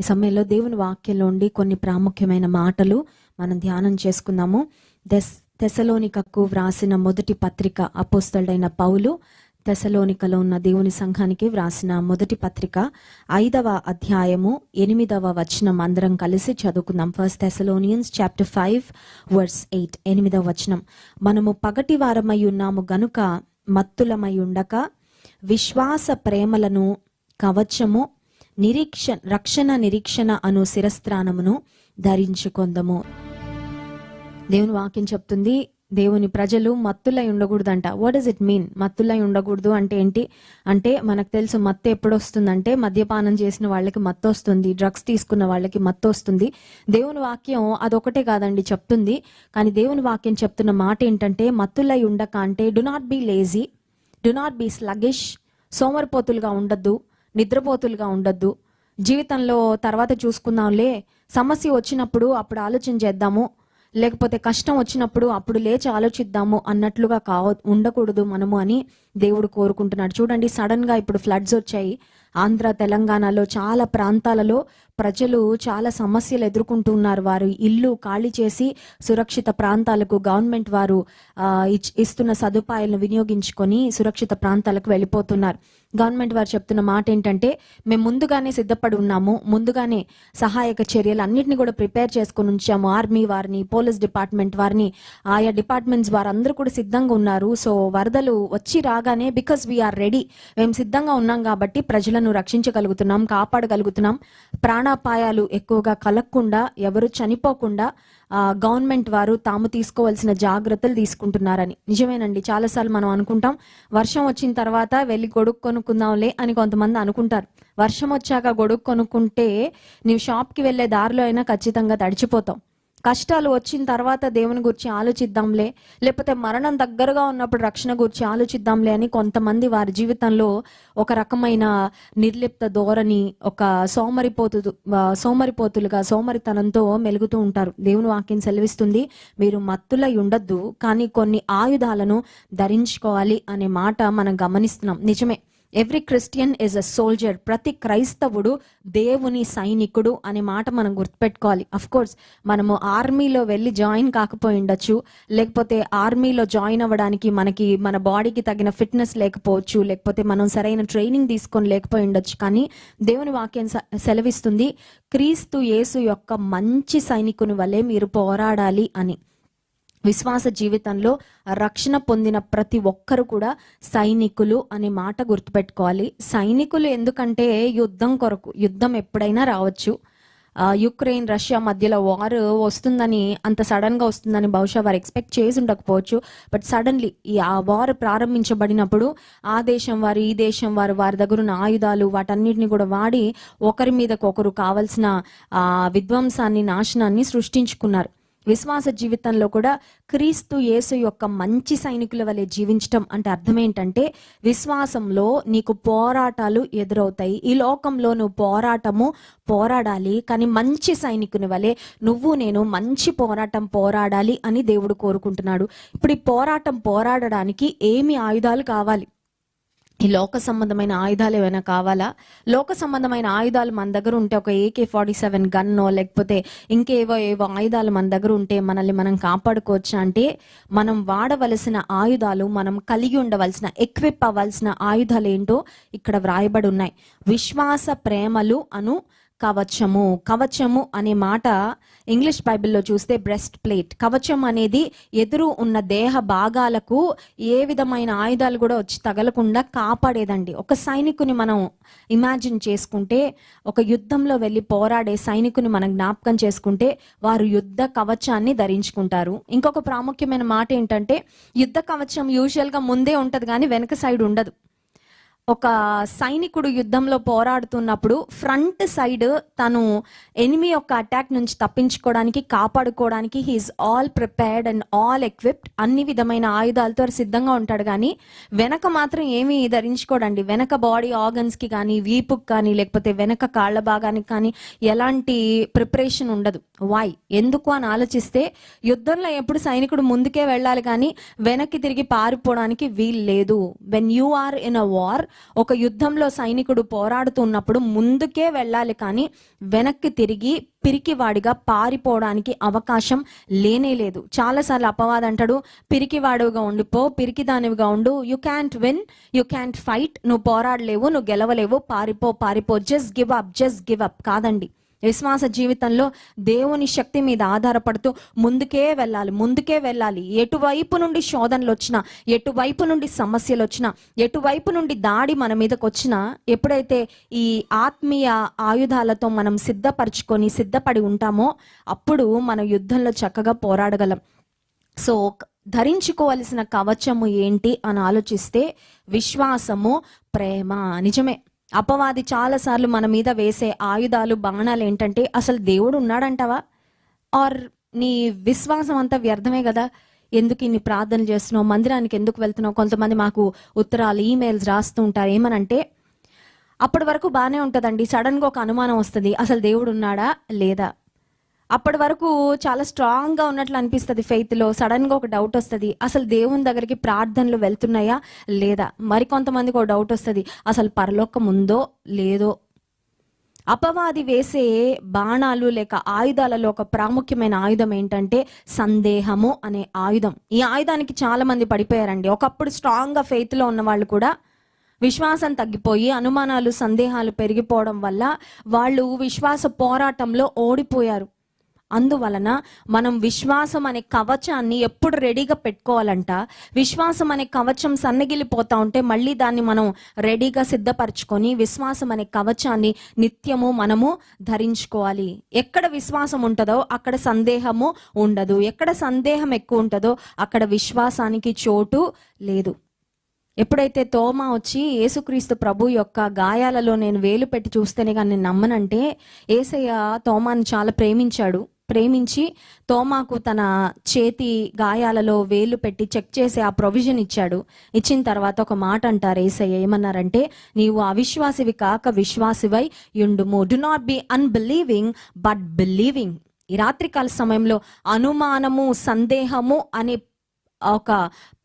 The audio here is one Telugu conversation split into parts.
ఈ సమయంలో దేవుని వాక్యంలో ఉండి కొన్ని ప్రాముఖ్యమైన మాటలు మనం ధ్యానం చేసుకుందాము. దెస్ తెసలోనికకు వ్రాసిన మొదటి పత్రిక అపోస్తలుడైన పౌలు తెసలోనికలో ఉన్న దేవుని సంఘానికి వ్రాసిన మొదటి పత్రిక ఐదవ అధ్యాయము ఎనిమిదవ వచనం అందరం కలిసి చదువుకుందాం. First Thessalonians chapter five verse eight ఎనిమిదవ వచనం. మనము పగటి వారమై ఉన్నాము గనుక మత్తులమై ఉండక విశ్వాస ప్రేమలను కవచము నిరీక్ష రక్షణ నిరీక్షణ అను శిరస్త్రానమును ధరించుకొందము. దేవుని వాక్యం చెప్తుంది దేవుని ప్రజలు మత్తులై ఉండకూడదంట. వాట్ డస్ ఇట్ మీన్ మత్తులై ఉండకూడదు అంటే ఏంటి? అంటే మనకు తెలుసు మత్తు ఎప్పుడు వస్తుందంటే మద్యపానం చేసిన వాళ్ళకి మత్తు వస్తుంది డ్రగ్స్ తీసుకున్న వాళ్ళకి మత్తు వస్తుంది దేవుని వాక్యం అదొకటే కాదండి చెప్తుంది. కానీ దేవుని వాక్యం చెప్తున్న మాట ఏంటంటే మత్తులై ఉండక అంటే do not be lazy do not be sluggish సోమరిపోతులుగా ఉండద్దు నిద్రపోతులుగా ఉండద్దు. జీవితంలో తర్వాత చూసుకుందాంలే. సమస్య వచ్చినప్పుడు అప్పుడు ఆలోచన చేద్దాము. లేకపోతే కష్టం వచ్చినప్పుడు అప్పుడు లేచి ఆలోచిద్దాము అన్నట్లుగా కావ ఉండకూడదు మనము అని దేవుడు కోరుకుంటున్నాడు. చూడండి సడన్గా ఇప్పుడు ఫ్లడ్స్ వచ్చాయి. ఆంధ్ర తెలంగాణలో చాలా ప్రాంతాలలో ప్రజలు చాలా సమస్యలు ఎదుర్కొంటున్నారు. వారు ఇల్లు ఖాళీ చేసి సురక్షిత ప్రాంతాలకు గవర్నమెంట్ వారు ఇచ్- ఇస్తున్న సదుపాయాలను వినియోగించుకొని సురక్షిత ప్రాంతాలకు వెళ్ళిపోతున్నారు. గవర్నమెంట్ వారు చెప్తున్న మాట ఏంటంటే మేము ముందుగానే సిద్ధపడి ఉన్నాము. ముందుగానే సహాయక చర్యలు అన్నింటినీ కూడా ప్రిపేర్ చేసుకుని ఉంచాము. ఆర్మీ వారిని పోలీస్ డిపార్ట్మెంట్ వారిని ఆయా డిపార్ట్మెంట్స్ వారందరూ కూడా సిద్ధంగా ఉన్నారు. సో వరదలు వచ్చి రాగానే బికాస్ వీఆర్ రెడీ మేము సిద్ధంగా ఉన్నాం కాబట్టి ప్రజలను రక్షించగలుగుతున్నాం కాపాడగలుగుతున్నాం. ప్రాణాపాయాలు ఎక్కువగా కలగకుండా ఎవరు చనిపోకుండా గవర్నమెంట్ వారు తాము తీసుకోవాల్సిన జాగ్రత్తలు తీసుకుంటున్నారని. నిజమేనండి. చాలాసార్లు మనం అనుకుంటాం వర్షం వచ్చిన తర్వాత వెళ్ళి గొడుగు కొనుక్కుందాంలే అని కొంతమంది అనుకుంటారు. వర్షం వచ్చాక గొడుగు కొనుక్కుంటే నీవు షాప్కి వెళ్ళే దారిలో అయినా ఖచ్చితంగా తడిచిపోతాం కష్టాలు వచ్చిన తర్వాత దేవుని గురించి ఆలోచిద్దాంలే. లేకపోతే మరణం దగ్గరగా ఉన్నప్పుడు రక్షణ గురించి ఆలోచిద్దాంలే అని కొంతమంది వారి జీవితంలో ఒక రకమైన నిర్లిప్త ధోరణి ఒక సోమరిపోతు సోమరిపోతులుగా సోమరితనంతో మెలుగుతూ ఉంటారు. దేవుని వాక్యం సెలవిస్తుంది మీరు మత్తులై ఉండద్దు కానీ కొన్ని ఆయుధాలను ధరించుకోవాలి అనే మాట మనం గమనిస్తున్నాం. నిజమే. Every Christian is a soldier ప్రతి క్రైస్తవుడు దేవుని సైనికుడు అనే మాట మనం గుర్తుపెట్టుకోవాలి. అఫ్ కోర్స్ మనము ఆర్మీలో వెళ్ళి జాయిన్ కాకపోయి ఉండొచ్చు. లేకపోతే ఆర్మీలో జాయిన్ అవ్వడానికి మనకి మన బాడీకి తగిన ఫిట్నెస్ లేకపోవచ్చు. లేకపోతే మనం సరైన ట్రైనింగ్ తీసుకొని లేకపోయి ఉండొచ్చు. కానీ దేవుని వాక్యం స- సెలవిస్తుంది క్రీస్తు యేసు యొక్క మంచి సైనికుని వలె మీరు పోరాడాలి అని. విశ్వాస జీవితంలో రక్షణ పొందిన ప్రతి ఒక్కరు కూడా సైనికులు అనే మాట గుర్తుపెట్టుకోవాలి. సైనికులు ఎందుకంటే యుద్ధం కొరకు యుద్ధం ఎప్పుడైనా రావచ్చు. యుక్రెయిన్ రష్యా మధ్యలో వార్ వస్తుందని అంత సడన్గా వస్తుందని బహుశా వారు ఎక్స్పెక్ట్ చేసి ఉండకపోవచ్చు. బట్ సడన్లీ ఈ ఆ వార్ ప్రారంభించబడినప్పుడు ఆ దేశం వారు ఈ దేశం వారు వారి దగ్గర ఉన్న ఆయుధాలు వాటన్నిటిని కూడా వాడి ఒకరి మీదకొకరు కావలసిన విధ్వంసాన్ని నాశనాన్ని సృష్టించుకున్నారు. విశ్వాస జీవితంలో కూడా క్రీస్తు యేసు యొక్క మంచి సైనికుల వలె జీవించటం అంటే అర్థం ఏంటంటే విశ్వాసంలో నీకు పోరాటాలు ఎదురవుతాయి. ఈ లోకంలో నువ్వు పోరాటము పోరాడాలి కానీ మంచి సైనికుని వలె నువ్వు నేను మంచి పోరాటం పోరాడాలి అని దేవుడు కోరుకుంటున్నాడు. ఇప్పుడు ఈ పోరాటం పోరాడడానికి ఏమి ఆయుధాలు కావాలి? ఈ లోక సంబంధమైన ఆయుధాలు ఏమైనా కావాలా? లోక సంబంధమైన ఆయుధాలు మన దగ్గర ఉంటే ఒక ఏకే ఫార్టీ సెవెన్ గన్నో లేకపోతే ఇంకేవో ఏవో ఆయుధాలు మన దగ్గర ఉంటే మనల్ని మనం కాపాడుకోవచ్చా అంటే మనం వాడవలసిన ఆయుధాలు మనం కలిగి ఉండవలసిన ఎక్విప్ అవ్వాల్సిన ఆయుధాలు ఏంటో ఇక్కడ వ్రాయబడి ఉన్నాయి. విశ్వాస ప్రేమలు అను కవచము. కవచము అనే మాట ఇంగ్లీష్ బైబిల్లో చూస్తే బ్రెస్ట్ ప్లేట్ కవచం అనేది ఎదురు ఉన్న దేహ భాగాలకు ఏ విధమైన ఆయుధాలు కూడా వచ్చి తగలకుండా కాపాడేదండి. ఒక సైనికుని మనం ఇమాజిన్ చేసుకుంటే ఒక యుద్ధంలో వెళ్ళి పోరాడే సైనికుని మనం జ్ఞాపకం చేసుకుంటే వారు యుద్ధ కవచాన్ని ధరించుకుంటారు. ఇంకొక ప్రాముఖ్యమైన మాట ఏంటంటే యుద్ధ కవచం యూజువల్గా ముందే ఉంటుంది కానీ వెనక సైడ్ ఉండదు. ఒక సైనికుడు యుద్ధంలో పోరాడుతున్నప్పుడు ఫ్రంట్ సైడ్ తను ఎనిమి యొక్క అటాక్ నుంచి తప్పించుకోవడానికి కాపాడుకోవడానికి he is all prepared and all equipped అన్ని విధమైన ఆయుధాలతో సిద్ధంగా ఉంటాడు కానీ వెనక మాత్రం ఏమీ ధరించుకోడండి. వెనక బాడీ ఆర్గన్స్కి కానీ వీపుకి కానీ లేకపోతే వెనక కాళ్ళ భాగానికి కానీ ఎలాంటి ప్రిపరేషన్ ఉండదు. వై ఎందుకు అని ఆలోచిస్తే యుద్ధంలో ఎప్పుడు సైనికుడు ముందుకే వెళ్ళాలి కానీ వెనక్కి తిరిగి పారిపోవడానికి వీలు లేదు. When you are in a war ఒక యుద్ధంలో సైనికుడు పోరాడుతున్నప్పుడు ముందుకే వెళ్ళాలి కానీ వెనక్కి తిరిగి పిరికివాడిగా పారిపోవడానికి అవకాశం లేనే లేదు. చాలాసార్లు అపవాదం అంటాడు పిరికివాడుగా ఉండిపో పిరికిదానివిగా ఉండు you can't win you can't fight నువ్వు పోరాడలేవు నువ్వు గెలవలేవు పారిపో పారిపో just give up just give up కాదండి. విశ్వాస జీవితంలో దేవుని శక్తి మీద ఆధారపడుతూ ముందుకే వెళ్ళాలి ముందుకే వెళ్ళాలి. ఎటువైపు నుండి శోధనలు వచ్చినా ఎటువైపు నుండి సమస్యలు వచ్చినా ఎటువైపు నుండి దాడి మన మీదకి వచ్చినా ఎప్పుడైతే ఈ ఆత్మీయ ఆయుధాలతో మనం సిద్ధపరచుకొని సిద్ధపడి ఉంటామో అప్పుడు మన యుద్ధంలో చక్కగా పోరాడగలం. సో ధరించుకోవలసిన కవచము ఏంటి అని ఆలోచిస్తే విశ్వాసము ప్రేమ. నిజమే. అపవాది చాలాసార్లు మన మీద వేసే ఆయుధాలు బాణాలు ఏంటంటే అసలు దేవుడు ఉన్నాడంటావా? ఆర్ నీ విశ్వాసం అంతా వ్యర్థమే కదా? ఎందుకు ఇన్ని ప్రార్థనలు చేస్తున్నావు? మందిరానికి ఎందుకు వెళ్తున్నావు? కొంతమంది మాకు ఉత్తరాలు ఈమెయిల్స్ రాస్తూ ఉంటారు. ఏమనంటే అప్పటి వరకు బాగానే ఉంటుందండి. సడన్గా ఒక అనుమానం వస్తుంది. అసలు దేవుడు ఉన్నాడా? లేదా? అప్పటి వరకు చాలా స్ట్రాంగ్గా ఉన్నట్లు అనిపిస్తుంది ఫెయిత్లో సడన్గా ఒక డౌట్ వస్తుంది. అసలు దేవుని దగ్గరికి ప్రార్థనలు వెళ్తున్నాయా? లేదా? మరి కొంతమందికి ఒక డౌట్ వస్తుంది. అసలు పరలోకం ఉందో? లేదో? అపవాది వేసే బాణాలు లేక ఆయుధాలలో ఒక ప్రాముఖ్యమైన ఆయుధం ఏంటంటే సందేహము అనే ఆయుధం. ఈ ఆయుధానికి చాలా మంది పడిపోయారండి. ఒకప్పుడు స్ట్రాంగ్గా ఫెయిత్లో ఉన్న వాళ్ళు కూడా విశ్వాసం తగ్గిపోయి అనుమానాలు సందేహాలు పెరిగిపోవడం వల్ల వాళ్ళు విశ్వాస పోరాటంలో ఓడిపోయారు. అందువలన మనం విశ్వాసం అనే కవచాన్ని ఎప్పుడు రెడీగా పెట్టుకోవాలంట. విశ్వాసం అనే కవచం సన్నగిలిపోతా ఉంటే మళ్ళీ దాన్ని మనం రెడీగా సిద్ధపరచుకొని విశ్వాసం అనే కవచాన్ని నిత్యము మనము ధరించుకోవాలి. ఎక్కడ విశ్వాసం ఉంటుందో అక్కడ సందేహము ఉండదు. ఎక్కడ సందేహం ఎక్కువ ఉంటుందో అక్కడ విశ్వాసానికి చోటు లేదు. ఎప్పుడైతే తోమా వచ్చి యేసుక్రీస్తు ప్రభు యొక్క గాయాలలో నేను వేలు పెట్టి చూస్తేనే కానీ నమ్మనంటే ఏసయ్య తోమాని చాలా ప్రేమించాడు. ప్రేమించి తోమాకు తన చేతి గాయాలలో వేలు పెట్టి చెక్ చేసి ఆ ప్రొవిజన్ ఇచ్చాడు. ఇచ్చిన తర్వాత ఒక మాట అంటారు ఏసయ్య ఏమన్నారంటే నీవు అవిశ్వాసివి కాక విశ్వాసివై యుండుము. Do not be unbelieving but believing ఈ రాత్రికాల సమయంలో అనుమానము సందేహము అనే ఒక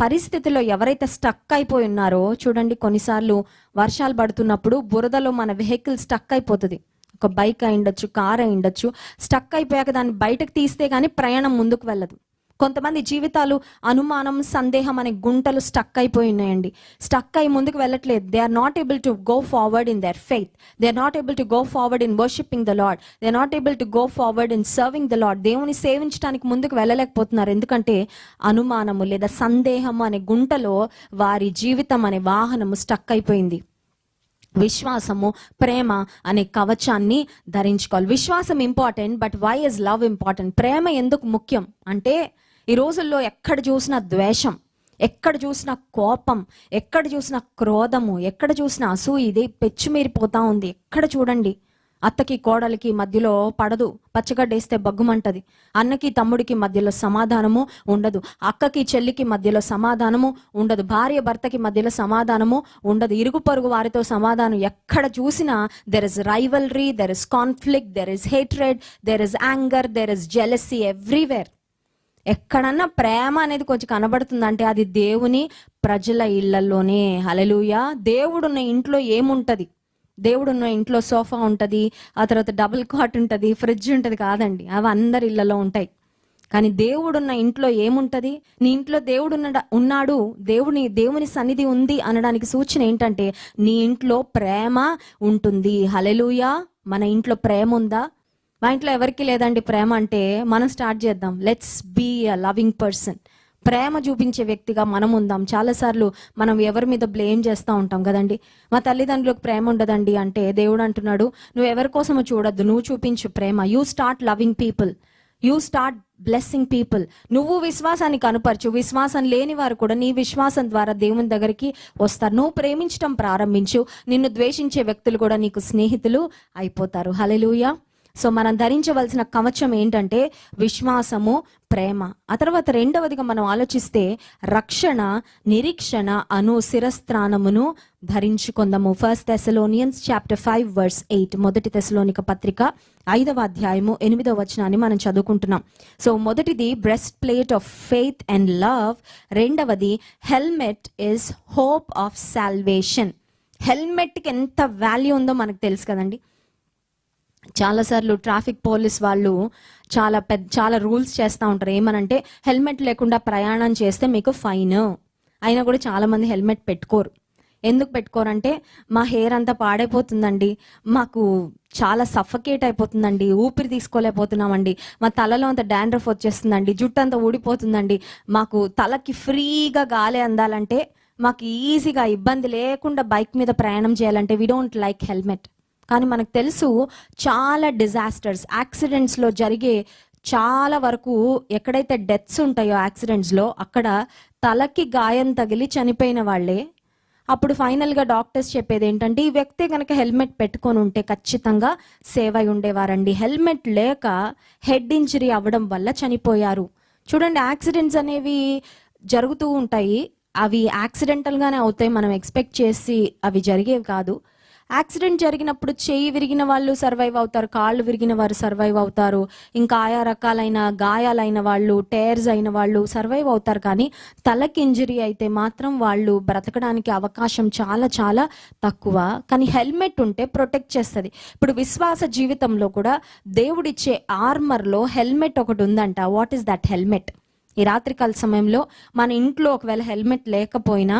పరిస్థితిలో ఎవరైతే స్టక్ అయిపోయి ఉన్నారో చూడండి కొన్నిసార్లు వర్షాలు పడుతున్నప్పుడు బురదలో మన వెహికల్ స్టక్ అయిపోతుంది. ఒక బైక్ అయి ఉండొచ్చు కార్ అయి ఉండొచ్చు స్టక్ అయిపోయాక దాన్ని బయటకు తీస్తే కానీ ప్రయాణం ముందుకు వెళ్ళదు. కొంతమంది జీవితాలు అనుమానం సందేహం అనే గుంటలు స్టక్ అయిపోయి ఉన్నాయండి. స్టక్ అయి ముందుకు వెళ్ళట్లేదు. They are not able to go forward in their faith they are not able to go forward in worshipping the lord they are not able to go forward in serving the lord దేవుని సేవించడానికి ముందుకు వెళ్ళలేకపోతున్నారు. ఎందుకంటే అనుమానము లేదా సందేహము అనే గుంటలో వారి జీవితం అనే వాహనము స్టక్ అయిపోయింది. విశ్వాసము ప్రేమ అనే కవచాన్ని ధరించుకోవాలి. విశ్వాసం important but why is love important ప్రేమ ఎందుకు ముఖ్యం? అంటే ఈ రోజుల్లో ఎక్కడ చూసినా ద్వేషం ఎక్కడ చూసినా కోపం ఎక్కడ చూసినా క్రోధము ఎక్కడ చూసినా అసూయ ఇది పెచ్చుమీరిపోతా ఉంది. ఎక్కడ చూడండి. అత్తకి కోడలికి మధ్యలో పడదు పచ్చగడ్డేస్తే బగ్గుమంటది. అన్నకి తమ్ముడికి మధ్యలో సమాధానము ఉండదు అక్కకి చెల్లికి మధ్యలో సమాధానము ఉండదు భార్య భర్తకి మధ్యలో సమాధానము ఉండదు. ఇరుగు పొరుగు వారితో సమాధానం ఎక్కడ చూసినా there is rivalry there is conflict there is hatred there is anger there is jealousy everywhere ఎక్కడన్నా ప్రేమ అనేది కొంచెం కనబడుతుందంటే అది దేవుని ప్రజల ఇళ్ళలోనే హలలుయా దేవుడున్న ఇంట్లో ఏముంటది? దేవుడున్న ఇంట్లో సోఫా ఉంటుంది ఆ తర్వాత డబుల్ కాట్ ఉంటుంది ఫ్రిడ్జ్ ఉంటుంది కాదండి. అవి అందరి ఇళ్ళలో ఉంటాయి. కానీ దేవుడున్న ఇంట్లో ఏముంటుంది? నీ ఇంట్లో దేవుడు ఉన్న ఉన్నాడు దేవుని దేవుని సన్నిధి ఉంది అనడానికి సూచన ఏంటంటే నీ ఇంట్లో ప్రేమ ఉంటుంది. హలెలుయా మన ఇంట్లో ప్రేమ ఉందా? మా ఇంట్లో ఎవరికి లేదండి ప్రేమ అంటే మనం స్టార్ట్ చేద్దాం. Let's be a loving person ప్రేమ చూపించే వ్యక్తిగా మనం ఉందాం. చాలాసార్లు మనం ఎవరి మీద బ్లేమ్ చేస్తూ ఉంటాం కదండి? మా తల్లిదండ్రులకు ప్రేమ ఉండదండి అంటే దేవుడు అంటున్నాడు నువ్వు ఎవరి కోసమో చూడొద్దు నువ్వు చూపించు ప్రేమ. You start loving people you start blessing people నువ్వు విశ్వాసాన్ని కనుపరచు విశ్వాసం లేని వారు కూడా నీ విశ్వాసం ద్వారా దేవుని దగ్గరికి వస్తారు. నువ్వు ప్రేమించడం ప్రారంభించు. నిన్ను ద్వేషించే వ్యక్తులు కూడా నీకు స్నేహితులు అయిపోతారు. హలెలుయా సో మనం ధరించవలసిన కవచం ఏంటంటే విశ్వాసము ప్రేమ. ఆ తర్వాత రెండవదిగా మనం ఆలోచిస్తే రక్షణ నిరీక్షణ అను శిరస్త్రానమును ధరించుకుందాము. First Thessalonians chapter five verse eight మొదటి తెసలోనిక పత్రిక ఐదవ అధ్యాయము ఎనిమిదవ వచనాన్ని మనం చదువుకుంటున్నాం. సో మొదటిది breastplate of faith and love రెండవది helmet is hope of salvation హెల్మెట్కి ఎంత వాల్యూ ఉందో మనకు తెలుసు కదండి. చాలాసార్లు ట్రాఫిక్ పోలీస్ వాళ్ళు చాలా పెద్ద చాలా రూల్స్ చేస్తూ ఉంటారు. ఏమనంటే హెల్మెట్ లేకుండా ప్రయాణం చేస్తే మీకు ఫైన్. అయినా కూడా చాలామంది హెల్మెట్ పెట్టుకోరు. ఎందుకు పెట్టుకోరంటే మా హెయిర్ అంతా పాడైపోతుందండి. మాకు చాలా సఫకేట్ అయిపోతుందండి. ఊపిరి తీసుకోలేకపోతున్నామండి. మా తలలో అంత డాండ్రఫ్ వచ్చేస్తుందండి. జుట్టు అంతా ఊడిపోతుందండి. మాకు తలకి ఫ్రీగా గాలి అందాలంటే మాకు ఈజీగా ఇబ్బంది లేకుండా బైక్ మీద ప్రయాణం చేయాలంటే వీ డోంట్ లైక్ హెల్మెట్ కానీ మనకు తెలుసు చాలా డిజాస్టర్స్ యాక్సిడెంట్స్లో జరిగే చాలా వరకు ఎక్కడైతే డెత్స్ ఉంటాయో యాక్సిడెంట్స్లో అక్కడ తలకి గాయం తగిలి చనిపోయిన వాళ్ళే. అప్పుడు ఫైనల్గా డాక్టర్స్ చెప్పేది ఏంటంటే ఈ వ్యక్తి కనుక హెల్మెట్ పెట్టుకొని ఉంటే ఖచ్చితంగా సేవ్ అయి ఉండేవారండి. హెల్మెట్ లేక హెడ్ ఇంజరీ అవ్వడం వల్ల చనిపోయారు. చూడండి యాక్సిడెంట్స్ అనేవి జరుగుతూ ఉంటాయి. అవి యాక్సిడెంటల్గానే అవుతాయి మనం ఎక్స్పెక్ట్ చేసి అవి జరిగేవి కాదు. యాక్సిడెంట్ జరిగినప్పుడు చేయి విరిగిన వాళ్ళు సర్వైవ్ అవుతారు కాళ్ళు విరిగిన వారు సర్వైవ్ అవుతారు. ఇంకా ఆయా రకాలైన గాయాలైన వాళ్ళు టైర్స్ అయిన వాళ్ళు సర్వైవ్ అవుతారు. కానీ తలకి ఇంజరీ అయితే మాత్రం వాళ్ళు బ్రతకడానికి అవకాశం చాలా చాలా తక్కువ. కానీ హెల్మెట్ ఉంటే ప్రొటెక్ట్ చేస్తుంది. ఇప్పుడు విశ్వాస జీవితంలో కూడా దేవుడిచ్చే ఆర్మర్లో హెల్మెట్ ఒకటి ఉందంట. వాట్ ఈస్ దట్ హెల్మెట్ ఈ రాత్రికాల సమయంలో మన ఇంట్లో ఒకవేళ హెల్మెట్ లేకపోయినా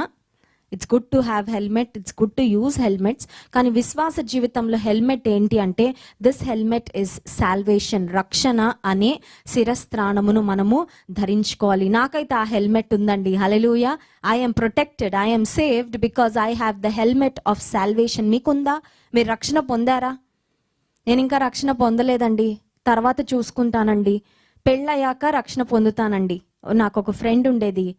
it's good to have helmet it's good to use helmets కానీ విశ్వాస జీవితంలో హెల్మెట్ ఏంటి అంటే దిస్ హెల్మెట్ ఇస్ సాల్వేషన్ రక్షణ అనే శిరస్త్రాణమును మనము ధరించుకోవాలి. నాకైతే ఆ హెల్మెట్ ఉందండి. Hallelujah I'm protected I'm saved because I have the helmet of salvation మీకుందా? మీరు రక్షణ పొందారా? నేను ఇంకా రక్షణ పొందలేదండి. తర్వాత చూసుకుంటానండి. పెళ్ళయ్యాక రక్షణ పొందుతానండి. నాకు ఒక ఫ్రెండ్ ఉండేది.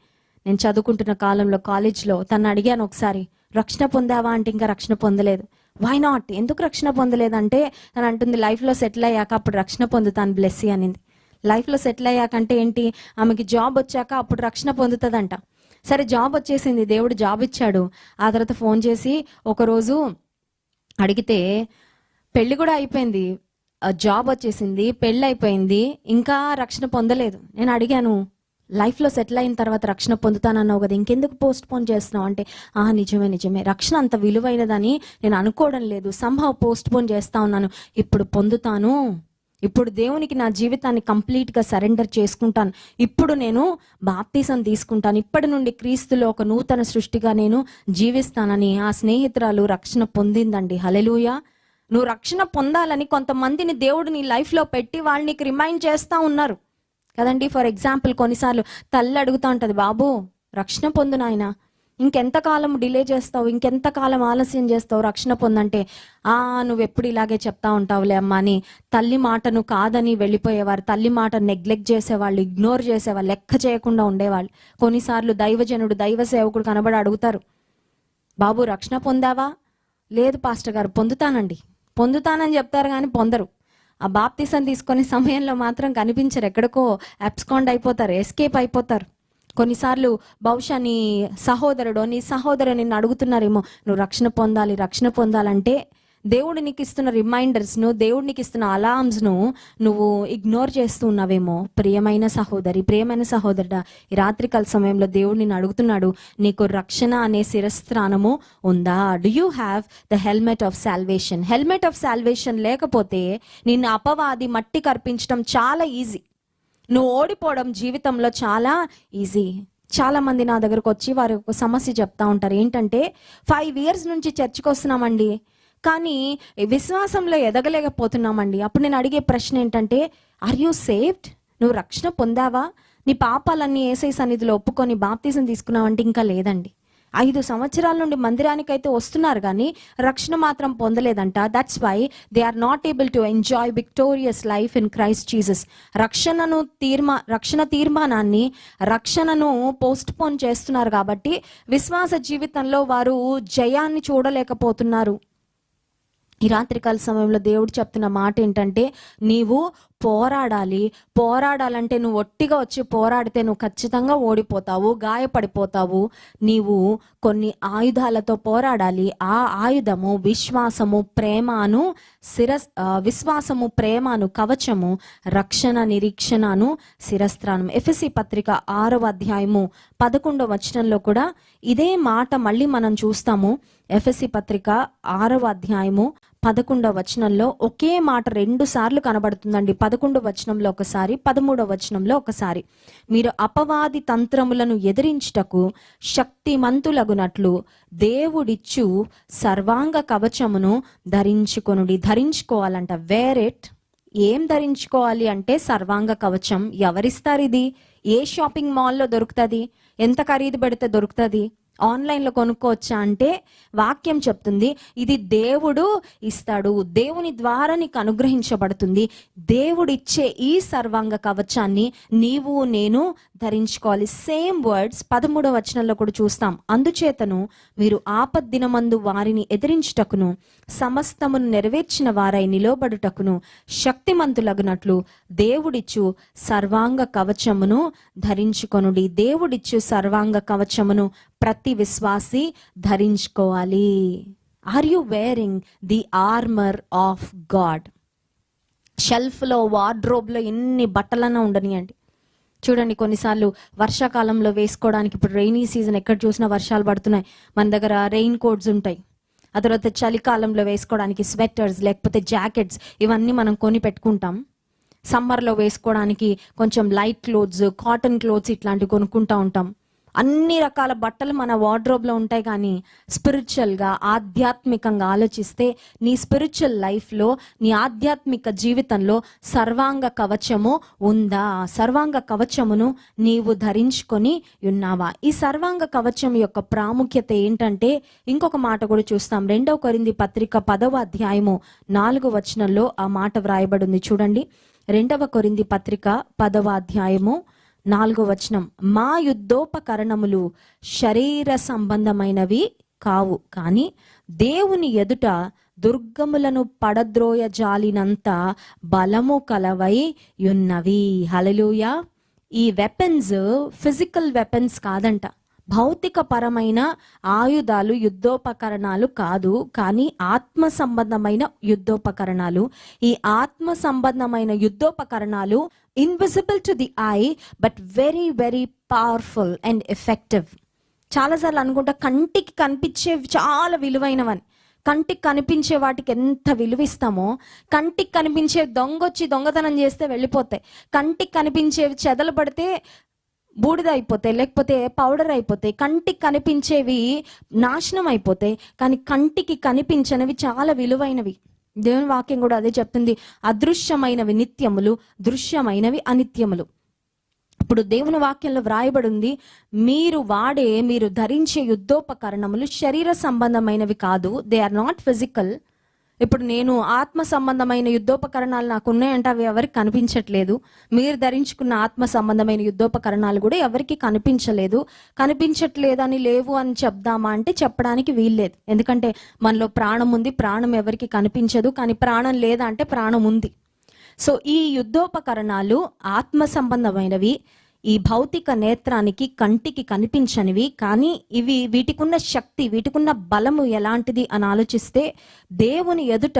నేను చదువుకుంటున్న కాలంలో కాలేజ్లో తను అడిగాను ఒకసారి రక్షణ పొందావా? అంటే ఇంకా రక్షణ పొందలేదు. వై నాట్ ఎందుకు రక్షణ పొందలేదంటే తను అంటుంది లైఫ్లో సెటిల్ అయ్యాక అప్పుడు రక్షణ పొందుతాను బ్లెస్సీ అనింది. లైఫ్లో సెటిల్ అయ్యాక అంటే ఏంటి? ఆమెకి జాబ్ వచ్చాక అప్పుడు రక్షణ పొందుతుందంట. సరే జాబ్ వచ్చేసింది దేవుడు జాబ్ ఇచ్చాడు. ఆ తర్వాత ఫోన్ చేసి ఒకరోజు అడిగితే పెళ్ళి కూడా అయిపోయింది ఆ జాబ్ వచ్చేసింది పెళ్ళి అయిపోయింది ఇంకా రక్షణ పొందలేదు. నేను అడిగాను లైఫ్లో సెటిల్ అయిన తర్వాత రక్షణ పొందుతానన్నావు కదా ఇంకెందుకు పోస్ట్ పోన్ చేస్తున్నావు? అంటే ఆ నిజమే నిజమే. రక్షణ అంత విలువైనదని నేను అనుకోవడం లేదు. సంభవ్ పోస్ట్ పోన్ చేస్తా ఉన్నాను. ఇప్పుడు పొందుతాను. ఇప్పుడు దేవునికి నా జీవితాన్ని కంప్లీట్గా సరెండర్ చేసుకుంటాను. ఇప్పుడు నేను బాప్తీసం తీసుకుంటాను. ఇప్పటి నుండి క్రీస్తులో ఒక నూతన సృష్టిగా నేను జీవిస్తానని ఆ స్నేహితురాలు రక్షణ పొందిందండి. హలెలూయ నువ్వు రక్షణ పొందాలని కొంతమందిని దేవుడు నీ లైఫ్లో పెట్టి వాళ్ళు నీకు రిమైండ్ చేస్తూ ఉన్నారు. కదండి? ఫర్ ఎగ్జాంపుల్ కొన్నిసార్లు తల్లి అడుగుతూ ఉంటుంది బాబు రక్షణ పొందు నాయన. ఇంకెంతకాలం డిలే చేస్తావు? ఇంకెంతకాలం ఆలస్యం చేస్తావు రక్షణ పొందంటే? ఆ నువ్వు ఎప్పుడు ఇలాగే చెప్తా ఉంటావులే అమ్మా అని తల్లి మాటను కాదని వెళ్ళిపోయేవారు. తల్లి మాట నెగ్లెక్ట్ చేసేవాళ్ళు ఇగ్నోర్ చేసేవాళ్ళు లెక్క చేయకుండా ఉండేవాళ్ళు. కొన్నిసార్లు దైవజనుడు దైవ సేవకుడు కనబడి అడుగుతారు బాబు రక్షణ పొందావా? లేదు పాస్టర్ గారు పొందుతానండి. పొందుతానని చెప్తారు కానీ పొందరు. ఆ బాప్తీసం తీసుకునే సమయంలో మాత్రం కనిపించరు. ఎక్కడికో అబ్స్కాండ్ అయిపోతారు ఎస్కేప్ అయిపోతారు. కొన్నిసార్లు బహుశా నీ సహోదరుడో నీ సహోదరు నిన్ను అడుగుతున్నారేమో నువ్వు రక్షణ పొందాలి రక్షణ పొందాలంటే దేవుడు నీకు ఇస్తున్న రిమైండర్స్ను దేవుడు నీకు ఇస్తున్న అలామ్స్ను నువ్వు ఇగ్నోర్ చేస్తూ ఉన్నావేమో. ప్రియమైన సహోదరి ప్రియమైన సహోదరుడా ఈ రాత్రికాల సమయంలో దేవుడు నిన్ను అడుగుతున్నాడు నీకు రక్షణ అనే శిరస్త్రానము ఉందా? Do you have the helmet of salvation helmet of salvation లేకపోతే నిన్ను అపవాది మట్టి కర్పించడం చాలా ఈజీ నువ్వు ఓడిపోవడం జీవితంలో చాలా ఈజీ చాలా మంది నా దగ్గరకు వచ్చి వారి ఒక సమస్య చెప్తా ఉంటారు. ఏంటంటే ఫైవ్ ఇయర్స్ నుంచి చర్చికి వస్తున్నామండి కానీ విశ్వాసంలో ఎదగలేకపోతున్నామండి. అప్పుడు నేను అడిగే ప్రశ్న ఏంటంటే ఆర్ యూ సేఫ్డ్ నువ్వు రక్షణ పొందావా? నీ పాపాలన్నీ ఏసై సన్నిధిలో ఒప్పుకొని బాప్తీసం తీసుకున్నావంటే ఇంకా లేదండి. ఐదు సంవత్సరాల నుండి మందిరానికి అయితే వస్తున్నారు కానీ రక్షణ మాత్రం పొందలేదంట. That's why they are not able to enjoy victorious life in Christ Jesus రక్షణను తీర్మా రక్షణ తీర్మానాన్ని రక్షణను పోస్ట్ పోన్ చేస్తున్నారు కాబట్టి విశ్వాస జీవితంలో వారు జయాన్ని చూడలేకపోతున్నారు. ఈ రాత్రికాల సమయంలో దేవుడు చెప్తున్న మాట ఏంటంటే నీవు పోరాడాలి. పోరాడాలంటే నువ్వు ఒట్టిగా వచ్చి పోరాడితే నువ్వు ఖచ్చితంగా ఓడిపోతావు గాయపడిపోతావు. నీవు కొన్ని ఆయుధాలతో పోరాడాలి. ఆ ఆయుధము విశ్వాసము ప్రేమను శిరస్ విశ్వాసము ప్రేమను కవచము రక్షణ నిరీక్షణను శిరస్త్రానం. ఎఫ్ఎసి పత్రిక ఆరవ అధ్యాయము పదకొండవ వచనంలో కూడా ఇదే మాట మళ్ళీ మనం చూస్తాము. ఎఫ్ఎసి పత్రిక ఆరవ అధ్యాయము పదకొండవ వచనంలో ఒకే మాట రెండు సార్లు కనబడుతుందండి. పదకొండవ వచనంలో ఒకసారి పదమూడవ వచనంలో ఒకసారి. మీరు అపవాది తంత్రములను ఎదిరించుటకు శక్తిమంతులగునట్లు దేవుడిచ్చు సర్వాంగ కవచమును ధరించుకొనుడి. ధరించుకోవాలంట. వేరెట్ ఏం ధరించుకోవాలి అంటే సర్వాంగ కవచం. ఎవరిస్తారు ఇది? ఏ షాపింగ్ మాల్లో దొరుకుతుంది? ఎంత ఖరీదు పెడితే దొరుకుతుంది? ఆన్లైన్లో కొనుక్కోవచ్చా అంటే వాక్యం చెప్తుంది ఇది దేవుడు ఇస్తాడు దేవుని ద్వారా నీకు అనుగ్రహించబడుతుంది దేవుడు ఇచ్చే ఈ సర్వాంగ కవచాన్ని నీవు నేను ధరించుకోవాలి. సేమ్ వర్డ్స్ పదమూడవ వచనంలో కూడా చూస్తాం. అందుచేతను మీరు ఆపద్దినమందు వారిని ఎదిరించుటకును సమస్తమును నెరవేర్చిన వారై నిలబడుటకును శక్తిమంతులగునట్లు దేవుడిచ్చు సర్వాంగ కవచమును ధరించుకొనుడి. దేవుడిచ్చు సర్వాంగ కవచమును ప్రతి విశ్వాసి ధరించుకోవాలి. Are you wearing the armour of God షెల్ఫ్లో వార్డ్రోబ్లో ఎన్ని బట్టలన్నా ఉండనియండి. చూడండి కొన్నిసార్లు వర్షాకాలంలో వేసుకోవడానికి ఇప్పుడు రెయినీ సీజన్ ఎక్కడ చూసినా వర్షాలు పడుతున్నాయి. మన దగ్గర రెయిన్ కోట్స్ ఉంటాయి. ఆ తర్వాత చలికాలంలో వేసుకోవడానికి స్వెటర్స్ లేకపోతే జాకెట్స్ ఇవన్నీ మనం కొని పెట్టుకుంటాం. సమ్మర్లో వేసుకోవడానికి కొంచెం లైట్ క్లోత్స్ కాటన్ క్లోత్స్ ఇట్లాంటివి కొనుక్కుంటూ ఉంటాం. అన్ని రకాల బట్టలు మన వార్డ్రోబ్లో ఉంటాయి కానీ స్పిరిచువల్గా ఆధ్యాత్మికంగా ఆలోచిస్తే నీ స్పిరిచువల్ లైఫ్లో నీ ఆధ్యాత్మిక జీవితంలో సర్వాంగ కవచము ఉందా? సర్వాంగ కవచమును నీవు ధరించుకొని ఉన్నావా? ఈ సర్వాంగ కవచం యొక్క ప్రాముఖ్యత ఏంటంటే ఇంకొక మాట కూడా చూస్తాం. రెండవ కొరింది పత్రిక పదవ అధ్యాయము నాలుగు వచనంలో ఆ మాట వ్రాయబడింది. చూడండి. రెండవ కొరింది పత్రిక పదవ అధ్యాయము నాలుగో వచనం మా యుద్ధోపకరణములు శరీర సంబంధమైనవి కావు కానీ దేవుని ఎదుట దుర్గములను పడద్రోయ జాలినంత బలము కలవై ఉన్నవి. హలలుయ ఈ వెపన్స్ ఫిజికల్ వెపన్స్ కాదంట. భౌతిక పరమైన ఆయుధాలు యుద్ధోపకరణాలు కాదు కానీ ఆత్మ సంబంధమైన యుద్ధోపకరణాలు. ఈ ఆత్మ సంబంధమైన యుద్ధోపకరణాలు invisible to the eye but very very powerful and effective చాలాసార్లు అనుకుంటా కంటికి కనిపించేవి చాలా విలువైనవని. కంటికి కనిపించే వాటికి ఎంత విలువిస్తామో కంటికి కనిపించే దొంగ వచ్చి దొంగతనం చేస్తే వెళ్ళిపోతాయి. కంటికి కనిపించేవి చెదలు పడితే బూడిద అయిపోతాయి లేకపోతే పౌడర్ అయిపోతాయి కంటికి కనిపించేవి నాశనం అయిపోతాయి కానీ కంటికి కనిపించనివి చాలా విలువైనవి. దేవుని వాక్యం కూడా అదే చెప్తుంది. అదృశ్యమైనవి నిత్యములు దృశ్యమైనవి అనిత్యములు. ఇప్పుడు దేవుని వాక్యంలో వ్రాయబడి ఉంది మీరు వాడే మీరు ధరించే యుద్ధోపకరణములు శరీర సంబంధమైనవి కాదు. దే ఆర్ నాట్ ఫిజికల్ ఇప్పుడు నేను ఆత్మ సంబంధమైన యుద్ధోపకరణాలు నాకు ఉన్నాయంటే అవి ఎవరికి కనిపించట్లేదు. మీరు ధరించుకున్న ఆత్మ సంబంధమైన యుద్ధోపకరణాలు కూడా ఎవరికి కనిపించలేదు. కనిపించట్లేదని లేవు అని చెప్దామా అంటే చెప్పడానికి వీల్లేదు. ఎందుకంటే మనలో ప్రాణం ఉంది ప్రాణం ఎవరికి కనిపించదు కానీ ప్రాణం లేదా అంటే ప్రాణం ఉంది. సో ఈ యుద్ధోపకరణాలు ఆత్మ సంబంధమైనవి. ఈ భౌతిక నేత్రానికి కంటికి కనిపించనివి కానీ ఇవి వీటికున్న శక్తి వీటికున్న బలము ఎలాంటిది అని ఆలోచిస్తే దేవుని ఎదుట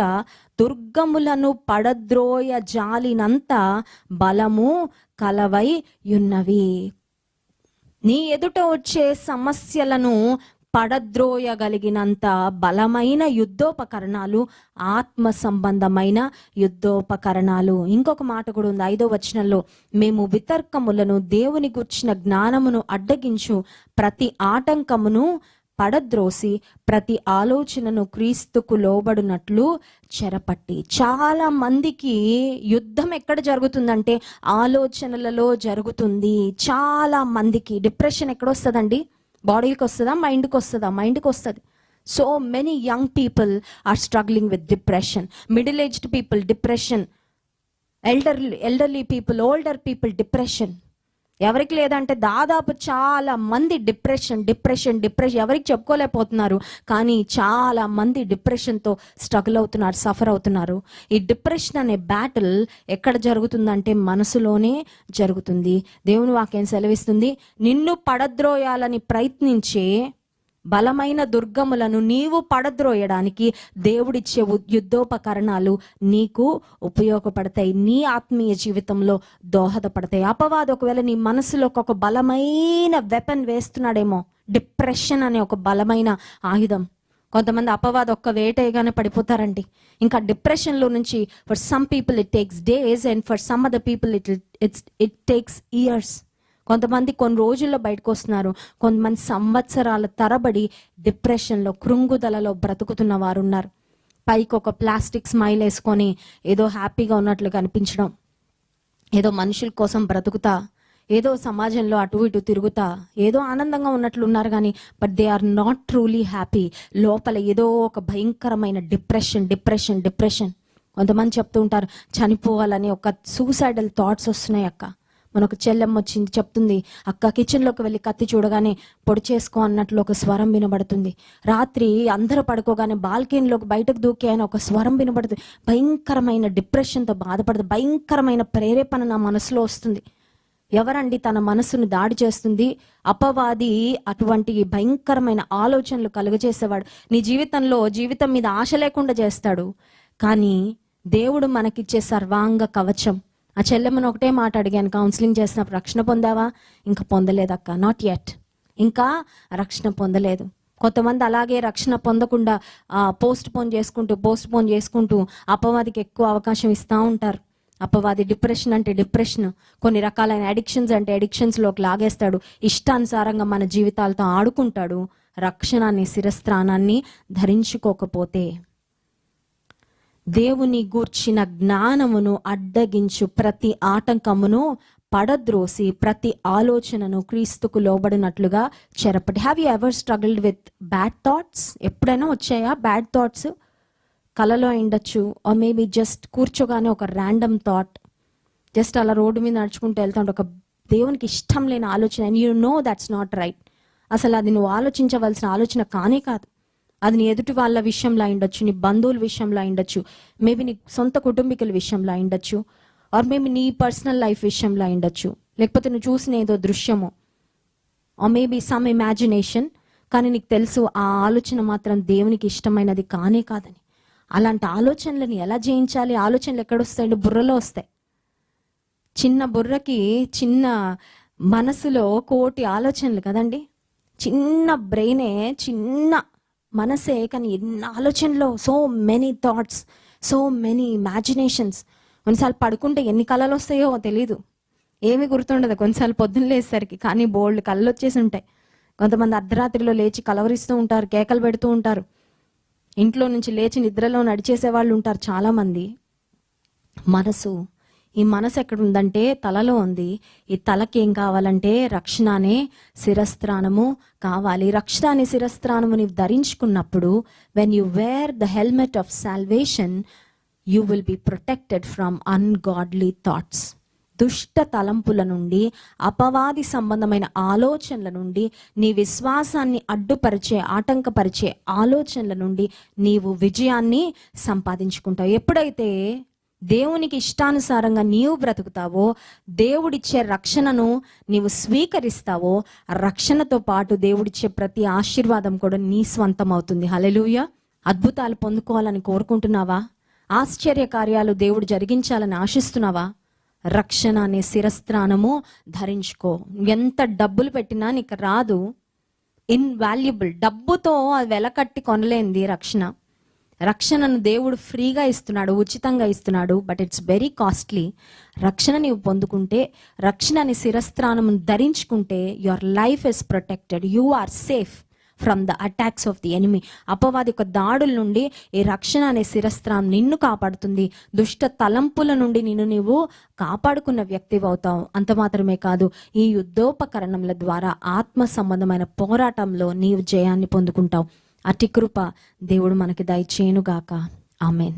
దుర్గములను పడద్రోయ జాలినంత బలము కలవై ఉన్నవి. నీ ఎదుట వచ్చే సమస్యలను పడద్రోయగలిగినంత బలమైన యుద్ధోపకరణాలు ఆత్మ సంబంధమైన యుద్ధోపకరణాలు. ఇంకొక మాట కూడా ఉంది. ఐదో వచనంలో మేము వితర్కములను దేవుని గుర్చిన జ్ఞానమును అడ్డగించు ప్రతి ఆటంకమును పడద్రోసి ప్రతి ఆలోచనను క్రీస్తుకు లోబడినట్లు చెరపట్టి. చాలా మందికి యుద్ధం ఎక్కడ జరుగుతుందంటే ఆలోచనలలో జరుగుతుంది. చాలా మందికి డిప్రెషన్ ఎక్కడ వస్తుందండి బాడీకి వస్తుందా? మైండ్కి వస్తుందా? మైండ్కి వస్తుంది. So many young people are struggling with depression middle aged people depression elder elderly people older people depression ఎవరికి లేదంటే దాదాపు చాలా మంది డిప్రెషన్ డిప్రెషన్ డిప్రెషన్ ఎవరికి చెప్పుకోలేకపోతున్నారు. కానీ చాలా మంది డిప్రెషన్తో స్ట్రగుల్ అవుతున్నారు సఫర్ అవుతున్నారు. ఈ డిప్రెషన్ అనే బ్యాటిల్ ఎక్కడ జరుగుతుందంటే మనసులోనే జరుగుతుంది. దేవుని వాక్యం సెలవిస్తుంది నిన్ను పడద్రోయాలని ప్రయత్నించే బలమైన దుర్గములను నీవు పడద్రోయడానికి దేవుడిచ్చే ఉ- యుద్ధోపకరణాలు నీకు ఉపయోగపడతాయి. నీ ఆత్మీయ జీవితంలో దోహదపడతాయి. అపవాది ఒకవేళ నీ మనసులో ఒక బలమైన వెపన్ వేస్తున్నాడేమో డిప్రెషన్ అనే ఒక బలమైన ఆయుధం. కొంతమంది అపవాద ఒక్క వేటేగానే పడిపోతారండి. ఇంకా డిప్రెషన్లో నుంచి for some people it takes days and for some other people it it's it takes years కొంతమంది కొన్ని రోజుల్లో బయటకు వస్తున్నారు కొంతమంది సంవత్సరాల తరబడి డిప్రెషన్లో కృంగుదలలో బ్రతుకుతున్న వారు ఉన్నారు పైకి ఒక ప్లాస్టిక్ స్మైల్ వేసుకొని ఏదో హ్యాపీగా ఉన్నట్లు కనిపించడం ఏదో మనుషుల కోసం బ్రతుకుతా ఏదో సమాజంలో అటు ఇటు తిరుగుతా ఏదో ఆనందంగా ఉన్నట్లు ఉన్నారు కానీ but they are not truly happy. లోపల ఏదో ఒక భయంకరమైన డిప్రెషన్ డిప్రెషన్ డిప్రెషన్. కొంతమంది చెప్తూ ఉంటారు చనిపోవాలని ఒక సూసైడల్ థాట్స్ వస్తున్నాయి అక్క మన ఒక చెల్లెమ్మ వచ్చింది చెప్తుంది అక్క కిచెన్లోకి వెళ్ళి కత్తి చూడగానే పొడి చేసుకో అన్నట్లు ఒక స్వరం వినబడుతుంది. రాత్రి అందరూ పడుకోగానే బాల్కనీలోకి బయటకు దూకే అని ఒక స్వరం వినబడుతుంది. భయంకరమైన డిప్రెషన్తో బాధపడుతుంది భయంకరమైన ప్రేరేపణ నా మనసులో వస్తుంది. ఎవరండి తన మనసును దాడి చేస్తుంది? అపవాది అటువంటి భయంకరమైన ఆలోచనలు కలుగజేసేవాడు. నీ జీవితంలో జీవితం మీద ఆశ లేకుండా చేస్తాడు. కానీ దేవుడు మనకిచ్చే సర్వాంగ కవచం ఆ చెల్లెమ్మను ఒకటే మాట అడిగాను కౌన్సిలింగ్ చేసినప్పుడు రక్షణ పొందావా? ఇంకా పొందలేదక్క నాట్ ఎట్ ఇంకా రక్షణ పొందలేదు. కొంతమంది అలాగే రక్షణ పొందకుండా పోస్ట్ పోన్ చేసుకుంటూ పోస్ట్ పోన్ చేసుకుంటూ అపవాదికి ఎక్కువ అవకాశం ఇస్తూ ఉంటారు. అపవాది డిప్రెషన్ అంటే డిప్రెషన్. కొన్ని రకాలైన అడిక్షన్స్ అంటే అడిక్షన్స్లోకి లాగేస్తాడు. ఇష్టానుసారంగా మన జీవితాలతో ఆడుకుంటాడు. రక్షణ అనే ధరించుకోకపోతే. దేవుని గూర్చిన జ్ఞానమును అడ్డగించు ప్రతి ఆటంకమును పడద్రోసి ప్రతి ఆలోచనను క్రీస్తుకు లోబడినట్లుగా చెరపటి have you ever struggled with bad thoughts ఎప్పుడైనా వచ్చాయా బ్యాడ్ థాట్స్ కలలో ఉండొచ్చు ఆర్ మేబీ జస్ట్ కూర్చోగానే ఒక ర్యాండమ్ థాట్ జస్ట్ అలా రోడ్డు మీద నడుచుకుంటూ వెళ్తాడు ఒక దేవునికి ఇష్టం లేని ఆలోచన and you know that's not right అసలు అది నువ్వు ఆలోచించవలసిన ఆలోచన కానే కాదు. అది నీ ఎదుటి వాళ్ళ విషయంలో అయిండొచ్చు నీ బంధువుల విషయంలో అయిండొచ్చు మేబీ నీ సొంత కుటుంబీకుల విషయంలో అయిండొచ్చు ఆర్ మేబీ నీ పర్సనల్ లైఫ్ విషయంలో అయిండొచ్చు. లేకపోతే నువ్వు చూసిన ఏదో దృశ్యము ఆర్ మేబీ సమ్ ఇమాజినేషన్ కానీ నీకు తెలుసు ఆ ఆలోచన మాత్రం దేవునికి ఇష్టమైనది కానే కాదని. అలాంటి ఆలోచనలను ఎలా జయించాలి? ఆలోచనలు ఎక్కడొస్తాయండి? బుర్రలో వస్తాయి. చిన్న బుర్రకి చిన్న మనసులో కోటి ఆలోచనలు కదండి? చిన్న బ్రెయినే చిన్న మనసే కానీ ఎన్ని ఆలోచనలో so many thoughts so many imaginations కొన్నిసార్లు పడుకుంటే ఎన్ని కళలు వస్తాయో తెలీదు. ఏమి గుర్తుండదు. కొన్నిసార్లు పొద్దున్న లేసేసరికి కానీ బోల్డ్ కళ్ళు వచ్చేసి ఉంటాయి. కొంతమంది అర్ధరాత్రిలో లేచి కలవరిస్తూ ఉంటారు కేకలు పెడుతూ ఉంటారు. ఇంట్లో నుంచి లేచి నిద్రలో నడిచేసే వాళ్ళు ఉంటారు చాలామంది. మనసు ఈ మనసు ఎక్కడ ఉందంటే తలలో ఉంది. ఈ తలకి ఏం కావాలంటే రక్షణ అనే శిరస్త్రానము కావాలి. రక్షణ అనే శిరస్త్రానము నీవు ధరించుకున్నప్పుడు when you wear the helmet of salvation you will be protected from ungodly thoughts దుష్ట తలంపుల నుండి అపవాది సంబంధమైన ఆలోచనల నుండి నీ విశ్వాసాన్ని అడ్డుపరిచే ఆటంకపరిచే ఆలోచనల నుండి నీవు విజయాన్ని సంపాదించుకుంటావు. ఎప్పుడైతే దేవునికి ఇష్టానుసారంగా నీవు బ్రతుకుతావో దేవుడిచ్చే రక్షణను నీవు స్వీకరిస్తావో రక్షణతో పాటు దేవుడిచ్చే ప్రతి ఆశీర్వాదం కూడా నీ స్వంతం అవుతుంది. హలెలూయ అద్భుతాలు పొందుకోవాలని కోరుకుంటున్నావా? ఆశ్చర్య కార్యాలు దేవుడు జరిగించాలని ఆశిస్తున్నావా? రక్షణ అనే శిరస్త్రానము ధరించుకో. ఎంత డబ్బులు పెట్టినా నీకు రాదు. ఇన్వాల్యుబుల్. డబ్బుతో అది వెలకట్టి కొనలేంది రక్షణ. రక్షణను దేవుడు ఫ్రీగా ఇస్తున్నాడు ఉచితంగా ఇస్తున్నాడు బట్ ఇట్స్ వెరీ కాస్ట్లీ రక్షణ నీవు పొందుకుంటే రక్షణ అని శిరస్త్రానము ధరించుకుంటే your life is protected you are safe from the attacks of the enemy అపవాది యొక్క దాడుల నుండి ఈ రక్షణ అనే శిరస్త్రం నిన్ను కాపాడుతుంది. దుష్ట తలంపుల నుండి నిన్ను నీవు కాపాడుకున్న వ్యక్తి అవుతావు. అంత మాత్రమే కాదు ఈ యుద్ధోపకరణముల ద్వారా ఆత్మ సంబంధమైన పోరాటంలో నీవు జయాన్ని పొందుకుంటావు. అతి కృప దేవుడు మనకి దయచేయునుగాక. ఆమెన్.